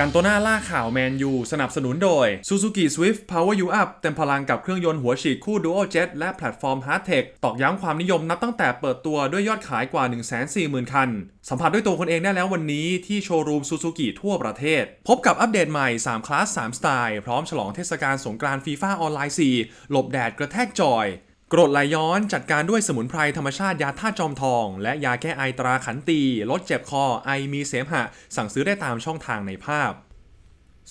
กันโตนาล่าข่าวแมนยูสนับสนุนโดย Suzuki Swift Power You Up เต็มพลังกับเครื่องยนต์หัวฉีดคู่ Dual Jet และแพลตฟอร์ม Hardtech ตอกย้ำความนิยมนับตั้งแต่เปิดตัวด้วยยอดขายกว่า 140,000 คัน สัมผัสด้วยตัวคนเองได้แล้ววันนี้ที่โชว์รูม Suzuki ทั่วประเทศ พบกับอัปเดตใหม่ 3 คลาส 3 สไตล์ พร้อมฉลองเทศกาลสงกรานต์ฟีฟ่าออนไลน์4หลบแดดกระแทกจอย กรดไหลย้อนจัดการด้วยสมุนไพรธรรมชาติยาธาตุจอมทอง และยาแก้ไอตราขันตี ลดเจ็บคอไอมีเสมหะ สั่งซื้อได้ตามช่องทางในภาพ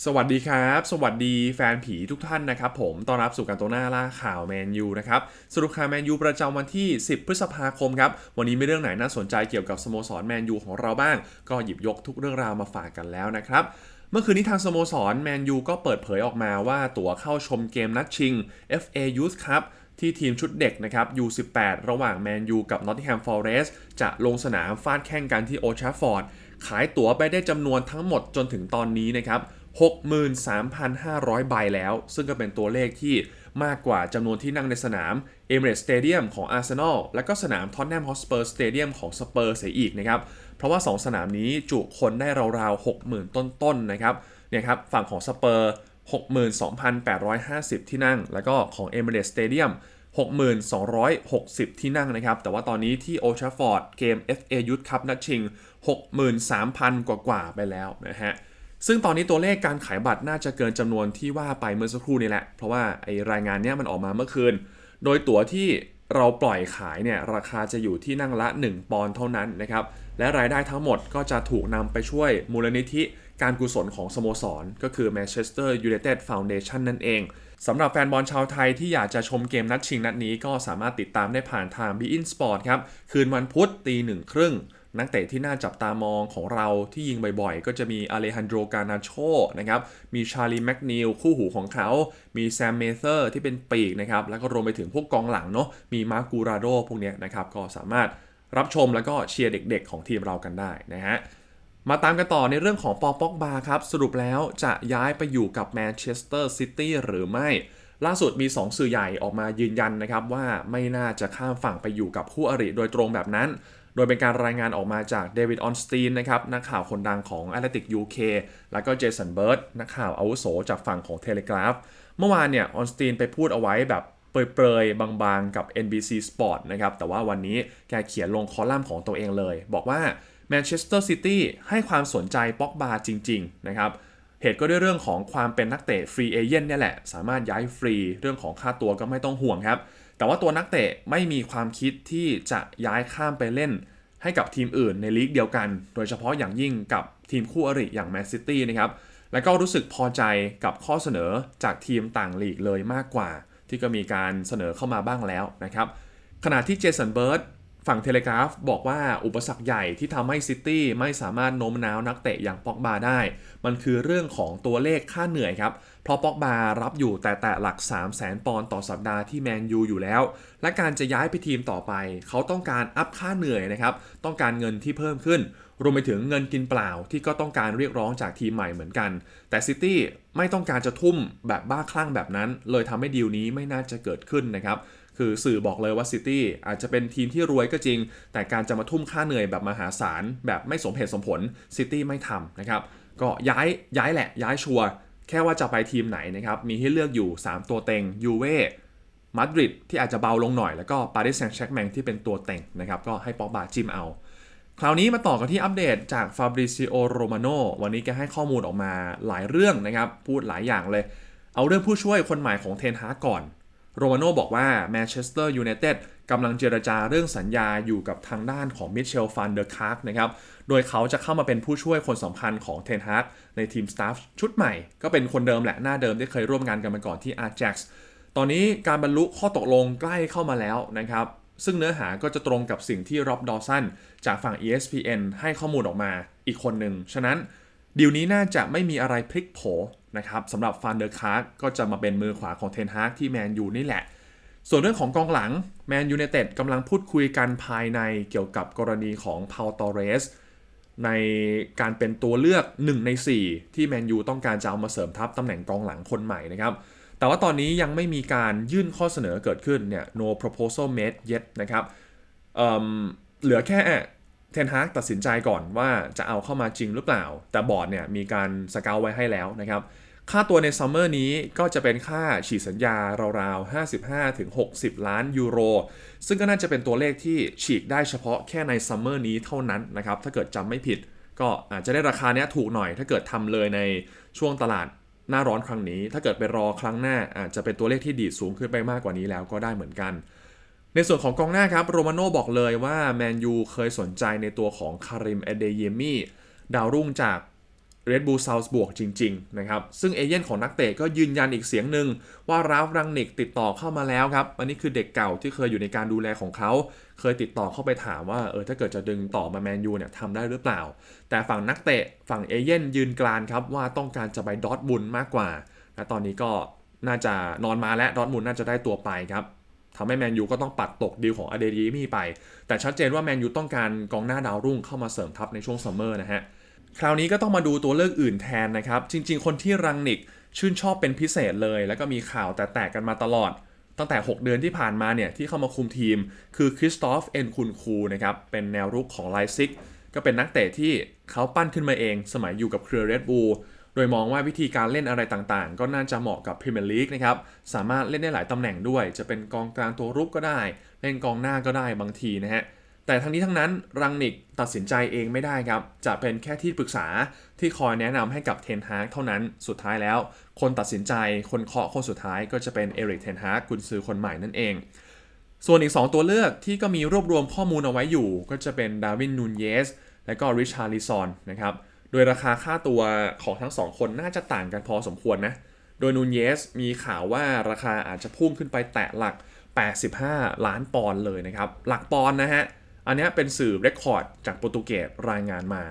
สวัสดีครับ สวัสดีแฟนผีทุกท่านนะครับผมต้อนรับสู่การโตวหน้าล่าข่าวแมนยูนะครับสรุปข่าวแมนยูประจำวันที่ 10 พฤษภาคมครับ วันนี้มีเรื่องไหนน่าสนใจเกี่ยวกับสโมสรแมนยูของเราบ้าง ก็หยิบยกทุกเรื่องราวมาฝากกันแล้วนะครับเมื่อคืนนี้ทางสโมสรแมนยูก็เปิดเผยออกมาว่าตั๋วเข้าชมเกมนัดชิง FA Youth Cup ที่ทีมชุดเด็กนะครับ U18 ระหว่างแมนยูกับ Nottingham Forest จะลงสนามฟาดแข่งกันที่โอช r ฟอร์ด ขายตั๋วไปได้จำนวนทั้งหมดจนถึงตอนนี้นะครับ 63,500 ใบแล้ว ซึ่งก็เป็นตัวเลขที่มากกว่าจำนวนที่นั่งในสนาม Emirates Stadium ของ Arsenal และก็สนาม Tottenham Hotspur Stadium ของ Spurs เสียอีกนะครับ เพราะว่า 2 สนามนี้จุคนได้ราวๆ 60,000 ต้นๆนะครับเนี่ยครับฝั่งของ Spurs 62,850 ที่นั่ง แล้วก็ของ Emirates Stadium 6,260 ที่นั่งนะครับ แต่ว่าตอนนี้ที่ Old Trafford เกม FA Youth Cup นัดชิง 63,000 กว่าๆไปแล้วนะฮะซึ่งตอนนี้ตัวเลขการขายบัตรน่าจะเกินจำนวนที่ว่าไปเมื่อสักครู่นี่แหละ เพราะว่าไอรายงานเนี้ยมันออกมาเมื่อคืน โดยตั๋วที่เราปล่อยขายเนี่ยราคาจะอยู่ที่นั่งละ 1 ปอนด์เท่านั้นนะครับ และรายได้ทั้งหมดก็จะถูกนำไปช่วยมูลนิธิ การกุศลของสโมสร ก็คือ Manchester United Foundation นั่นเองสำหรับแฟนบอลชาวไทยที่อยากจะชมเกมนัดชิงนัดนี้ก็สามารถติดตามได้ผ่านทาง b ีอินสปอร์ตครับ คืนวันพุธตีหนึ่งครึ่งนักเตะที่น่าจับตามองของเราที่ยิงบ่อยๆ ก็จะมีอเลฮันโดรกานาโชนะครับ มีชาลีแมกนิลคู่หูของเขา มีแซมเมเซอร์ที่เป็นปีกนะครับ แล้วก็รวมไปถึงพวกกองหลังเนาะ มีมาร์กูราโดพวกนี้นะครับ ก็สามารถรับชมแล้วก็เชียร์เด็กๆ ของทีมเรากันได้นะฮะ มาตามกันต่อในเรื่องของปอป็อกบาครับ สรุปแล้วจะย้ายไปอยู่กับแมนเชสเตอร์ซิตี้หรือไม่ ล่าสุดมี 2 สื่อใหญ่ออกมายืนยันนะครับ ว่าไม่น่าจะข้ามฝั่งไปอยู่กับคู่อริโดยตรงแบบนั้น โดยเป็นการรายงานออกมาจากเดวิดออนสตีนนะครับนักข่าวคนดังของ a t l e t i c UK แล้วก็เจสันเบิร์ดนักข่าวอาวุโสจากฝั่งของ Telegraph เมื่อวานเนี่ยออนสตีนไปพูดเอาไว้แบบเปรยๆ บางๆ กับ NBC Sport นะครับ แต่ว่าวันนี้แกเขียนลงคอลัมน์ของตัวเองเลย บอกว่า แมนเชสเตอร์ซิตี้ให้ความสนใจป็อกบาจริง ๆ นะครับ เหตุก็ด้วยเรื่องของความเป็นนักเตะฟรีเอเจนเนี่ยแหละ สามารถย้ายฟรีเรื่องของค่าตัวก็ไม่ต้องห่วงครับ แต่ว่าตัวนักเตะไม่มีความคิดที่จะย้ายข้ามไปเล่น ให้กับทีมอื่นในลีกเดียวกัน โดยเฉพาะอย่างยิ่งกับทีมคู่อริอย่างแมนซิตี้นะครับ แล้วก็รู้สึกพอใจกับข้อเสนอจากทีมต่างลีกเลยมากกว่า ที่ก็มีการเสนอเข้ามาบ้างแล้วนะครับขณะที่เจสันเบิร์ด ฝั่งเทเลกราฟบอกว่าอุปสรรคใหญ่ที่ทำให้ซิตี้ไม่สามารถโน้มน้าวนักเตะอย่างป็อกบาได้ มันคือเรื่องของตัวเลขค่าเหนื่อยครับ เพราะป็อกบารับอยู่แต่แต่หลัก 3 0 0แสนปอนด์ต่อสัปดาห์ที่แมนยูอยู่แล้ว และการจะย้ายไปทีมต่อไป เขาต้องการอัพค่าเหนื่อยนะครับ ต้องการเงินที่เพิ่มขึ้น รวมไปถึงเงินกินเปล่าที่ก็ต้องการเรียกร้องจากทีมใหม่เหมือนกัน แต่ซิตี้ไม่ต้องการจะทุ่มแบบบ้าคลั่งแบบนั้น เลยทำให้ดีลนี้ไม่น่าจะเกิดขึ้นนะครับ คือสื่อบอกเลยว่าซิตี้อาจจะเป็นทีมที่รวยก็จริง แต่การจะมาทุ่มค่าเหนื่อยแบบมหาศาล แบบไม่สมเหตุสมผลซิตี้ไม่ทำนะครับ ก็ย้ายย้ายแหละย้ายชัวร์แค่ว่าจะไปทีมไหนนะครับ มีให้เลือกอยู่ 3 ตัวเต็งยูเว่มาดริดที่อาจจะเบาลงหน่อยแล้วก็ปารีสแซงต์แชร์กแมงที่เป็นตัวเต็งนะครับก็ให้ปอกบาจิมเอา คราวนี้มาต่อกันที่อัปเดตจากฟาบริซิโอโรมาโนวันนี้แกให้ข้อมูลออกมาหลายเรื่องนะครับ พูดหลายอย่างเลย เอาเรื่องผู้ช่วยคนใหม่ของเทนฮาก่อน โรมาโน่บอกว่าแมนเชสเตอร์ยูไนเต็ดกำลังเจรจาเรื่องสัญญาอยู่กับทางด้านของมิเชลฟันเดอร์คาร์กนะครับ โดยเขาจะเข้ามาเป็นผู้ช่วยคนสำคัญของเทนฮากในทีมสตาฟชุดใหม่ ก็เป็นคนเดิมแหละหน้าเดิมที่เคยร่วมงานกันมาก่อนที่อาร์แจ็กส์ตอนนี้การบรรลุข้อตกลงใกล้เข้ามาแล้วนะครับ ซึ่งเนื้อหาก็จะตรงกับสิ่งที่ร็อบดอสันจากฝั่ง ESPN ให้ข้อมูลออกมาอีกคนหนึ่ง ฉะนั้น ดีลนี้น่าจะไม่มีอะไรพลิกโผนะครับสำหรับฟันเดอร์คาร์กก็จะมาเป็นมือขวาของเทนฮากที่แมนยูนี่แหละ ส่วนเรื่องของกองหลังแมนยูเนเต็ดกำลังพูดคุยกันภายในเกี่ยวกับกรณีของพาวตอเรสในการเป็นตัวเลือก 1 ใน 4 ที่แมนยูต้องการจะเอามาเสริมทัพตำแหน่งกองหลังคนใหม่นะครับ แต่ว่าตอนนี้ยังไม่มีการยื่นข้อเสนอเกิดขึ้นเนี่ย no proposal made yet นะครับเเหลือแค่ ทนฮากตัดสินใจก่อนว่าจะเอาเข้ามาจริงหรือเปล่า แต่บอร์ดเนี่ยมีการสเกลไว้ให้แล้วนะครับ ค่าตัวในซัมเมอร์นี้ก็จะเป็นค่าฉีดสัญญาราวๆ 55-60 ล้านยูโร ซึ่งก็น่าจะเป็นตัวเลขที่ฉีกได้เฉพาะแค่ในซัมเมอร์นี้เท่านั้นนะครับ ถ้าเกิดจำไม่ผิด ก็อาจจะได้ราคาเนี้ยถูกหน่อย ถ้าเกิดทำเลยในช่วงตลาดหน้าร้อนครั้งนี้ ถ้าเกิดไปรอครั้งหน้าอาจจะเป็นตัวเลขที่ดีดสูงขึ้นไปมากกว่านี้แล้วก็ได้เหมือนกัน ในส่วนของกองหน้าครับโรมาโน่บอกเลยว่าแมนยูเคยสนใจในตัวของคาริมเอเดเยมีดาวรุ่งจากเรดบูลซาวส์บวกจริง ๆ นะครับ ซึ่งเอเย่นของนักเตะก็ยืนยันอีกเสียงหนึ่งว่าราฟรังนิกติดต่อเข้ามาแล้วครับ อันนี้คือเด็กเก่าที่เคยอยู่ในการดูแลของเขา เคยติดต่อเข้าไปถามว่าเออถ้าเกิดจะดึงต่อมาแมนยูเนี่ยทำได้หรือเปล่า แต่ฝั่งนักเตะฝั่งเอเย่นยืนกรานครับว่าต้องการจะไปดอทบุนมากกว่าและตอนนี้ก็น่าจะนอนมาและดอทบุนน่าจะได้ตัวไปครับ ทำให้แมนยูก็ต้องปัดตกดีลของอเดรีมี่ไป แต่ชัดเจนว่าแมนยูต้องการกองหน้าดาวรุ่งเข้ามาเสริมทัพในช่วงซัมเมอร์นะฮะคราวนี้ก็ต้องมาดูตัวเลือกอื่นแทนนะครับ จริง ๆ คนที่รังนิกชื่นชอบเป็นพิเศษเลย แล้วก็มีข่าวแต่แตกกันมาตลอด ตั้งแต่ 6 เดือนที่ผ่านมาเนี่ยที่เข้ามาคุมทีม คือคริสตอฟเอ็นคุนคูนะครับเป็นแนวรุกของไลซิกก็เป็นนักเตะที่เขาปั้นขึ้นมาเอง สมัยอยู่กับเครือเรดบูล โดยมองว่าวิธีการเล่นอะไรต่างๆ ก็น่าจะเหมาะกับพรีเมียร์ลีกนะครับ สามารถเล่นได้หลายตำแหน่งด้วย จะเป็นกองกลางตัวรุกก็ได้ เล่นกองหน้าก็ได้บางทีนะฮะ แต่ทั้งนี้ทั้งนั้นรังนิกตัดสินใจเองไม่ได้ครับ จะเป็นแค่ที่ปรึกษาที่คอยแนะนำให้กับเทนฮากเท่านั้น สุดท้ายแล้ว คนตัดสินใจคนเคาะคนสุดท้ายก็จะเป็นเอริกเทนฮากกุนซือคนใหม่นั่นเองส่วนอีก 2 ตัวเลือกที่ก็มีรวบรวมข้อมูลเอาไว้อยู่ ก็จะเป็นดาวินนูนเยส และก็ริชาร์ลิซอนนะครับ โดยราคาค่าตัวของทั้งสองคนน่าจะต่างกันพอสมควรนะ โดยนูนเยสมีข่าวว่าราคาอาจจะพุ่งขึ้นไปแตะหลัก 85 ล้านปอนด์เลยนะครับ หลักปอนด์นะฮะ อันนี้เป็นสื่อเรคคอร์ดจากโปรตุเกสรายงานมา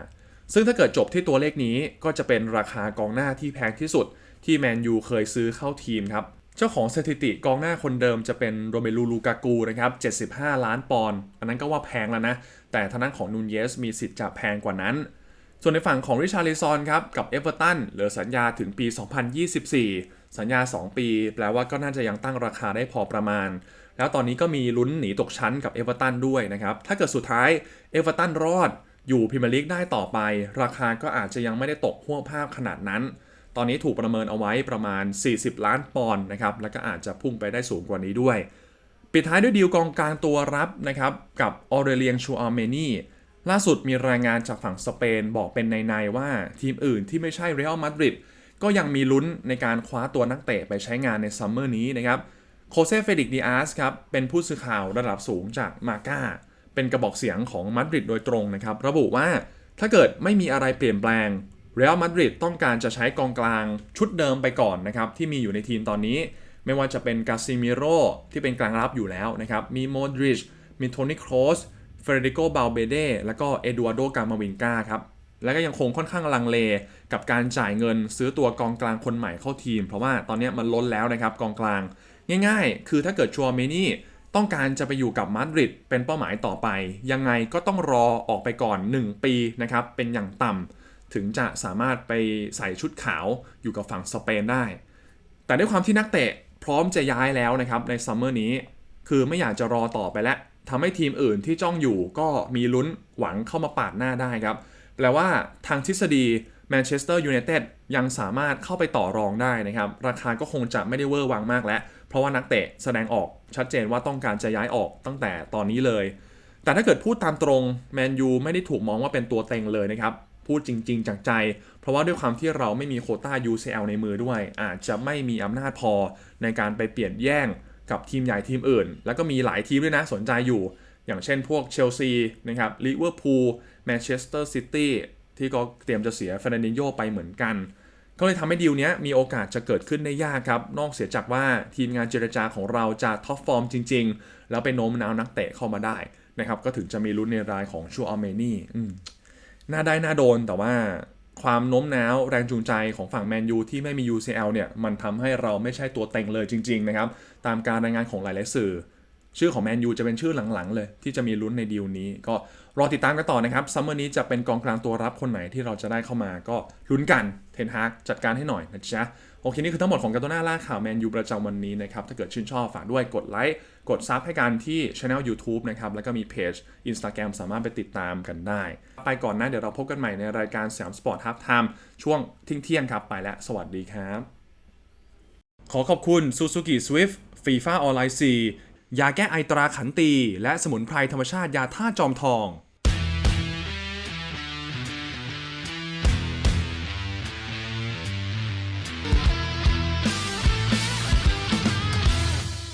ซึ่งถ้าเกิดจบที่ตัวเลขนี้ก็จะเป็นราคากองหน้าที่แพงที่สุด ที่แมนยูเคยซื้อเข้าทีมครับ เจ้าของสถิติกองหน้าคนเดิมจะเป็นโรเมลูลูกากูนะครับ75 ล้านปอนด์ อันนั้นก็ว่าแพงแล้วนะ แต่ทางด้านของนูนเยสมีสิทธิ์จะแพงกว่านั้น ส่วนในฝั่งของริชาร์ลิซอนครับกับเอเวอร์ตันเหลือสัญญาถึงปี 2024 สัญญา 2 ปี แปลว่าก็น่าจะยังตั้งราคาได้พอประมาณ แล้วตอนนี้ก็มีลุ้นหนีตกชั้นกับเอเวอร์ตันด้วยนะครับ ถ้าเกิดสุดท้ายเอเวอร์ตันรอดอยู่พรีเมียร์ลีกได้ต่อไป ราคาก็อาจจะยังไม่ได้ตกหัวภาพขนาดนั้น ตอนนี้ถูกประเมินเอาไว้ประมาณ 40 ล้านปอนด์นะครับแล้วก็อาจจะพุ่งไปได้สูงกว่านี้ด้วย ปิดท้ายด้วยดีลกองกลางตัวรับนะครับกับออเรเลียงชูอาร์เมนี ล่าสุดมีรายงานจากฝั่งสเปนบอกเป็นในๆว่าทีมอื่นที่ไม่ใช่เรอัลมาดริดก็ยังมีลุ้นในการคว้าตัวนักเตะไปใช้งานในซัมเมอร์นี้นะครับโคเซเฟดิกดิอาสครับเป็นผู้สื่อข่าวระดับสูงจากมาก้าเป็นกระบอกเสียงของมาดริดโดยตรงนะครับระบุว่าถ้าเกิดไม่มีอะไรเปลี่ยนแปลงเรอัลมาดริดต้องการจะใช้กองกลางชุดเดิมไปก่อนนะครับที่มีอยู่ในทีมตอนนี้ ไม่ว่าจะเป็นกาซิมิโรที่เป็นกลางรับอยู่แล้วนะครับมีโมดริชมีโทนี่โครส เฟรดิโกบาลเบเดแล้วก็เอดูอาร์โดกามาวินกาครับแล้วก็ยังคงค่อนข้างลังเลกับการจ่ายเงินซื้อตัวกองกลางคนใหม่เข้าทีม เพราะว่าตอนนี้มันล้นแล้วนะครับกองกลาง ง่ายๆ คือถ้าเกิดชัวเมนี่ต้องการจะไปอยู่กับมาดริดเป็นเป้าหมายต่อไป ยังไงก็ต้องรอออกไปก่อน 1 ปีนะครับเป็นอย่างต่ำถึงจะสามารถไปใส่ชุดขาวอยู่กับฝั่งสเปนได้ แต่ด้วยความที่นักเตะพร้อมจะย้ายแล้วนะครับในซัมเมอร์นี้ คือไม่อยากจะรอต่อไปแล้ว ทำให้ทีมอื่นที่จ้องอยู่ก็มีลุ้นหวังเข้ามาปาดหน้าได้ครับ แปลว่าทางทฤษฎีแมนเชสเตอร์ยูไนเต็ดยังสามารถเข้าไปต่อรองได้นะครับ ราคาก็คงจะไม่ได้เวอร์วังมากแล้ว เพราะว่านักเตะแสดงออกชัดเจนว่าต้องการจะย้ายออกตั้งแต่ตอนนี้เลย แต่ถ้าเกิดพูดตามตรงแมนยูไม่ได้ถูกมองว่าเป็นตัวเต็งเลยนะครับ พูดจริง ๆจากใจ เพราะว่าด้วยความที่เราไม่มีโคต้า UCL ในมือด้วย อาจจะไม่มีอำนาจพอในการไปเปลี่ยนแย่ง กับทีมใหญ่ทีมอื่น แล้วก็มีหลายทีมด้วยนะสนใจอยู่ อย่างเช่นพวกเชลซีนะครับลิเวอร์พูลแมนเชสเตอร์ซิตี้ที่ก็เตรียมจะเสียเฟรนันดินโยไปเหมือนกัน ก็เลยทำให้ดีลเนี้ยมีโอกาสจะเกิดขึ้นได้ยากครับ นอกเสียจากว่าทีมงานเจรจาของเราจะท็อปฟอร์มจริง ๆ แล้วไปโน้มน้าวนักเตะเข้ามาได้นะครับก็ถึงจะมีลุ้นในรายของชัวอเมนี่น่าได้น่าโดนแต่ว่าความโน้มน้าวแรงจูงใจของฝั่งแมนยูที่ไม่มี UCL เนี่ย มันทำให้เราไม่ใช่ตัวเต็งเลยจริง ๆ นะครับ ตามการรายงานของหลายๆสื่อ ชื่อของแมนยูจะเป็นชื่อหลังๆ เลย ที่จะมีลุ้นในดีลนี้ ก็รอติดตามกันต่อนะครับซัมเมอร์นี้จะเป็นกองกลางตัวรับคนไหนที่เราจะได้เข้ามาก็ลุ้นกันเทนฮากจัดการให้หน่อยนะจ๊ะโอเคนี่คือทั้งหมดของการ์ตูน่าล่าข่าวแมนยูประจำวันนี้นะครับถ้าเกิดชื่นชอบฝากด้วยกดไลค์กดซับให้กันที่ช anel YouTube นะครับแล้วก็มีเพจ Instagram สามารถไปติดตามกันได้ ไปก่อนนะเดี๋ยวเราพบกันใหม่ในรายการสยามสปอร์ตฮับไทม์ช่วงเที่ยงครับไปแล้วสวัสดีครับขอขอบคุณ Suzuki Swift ฟีฟ่าออนไลน์4ยาแก้ไอตราขันตี และสมุนไพรธรรมชาติยาท่าจอมทอง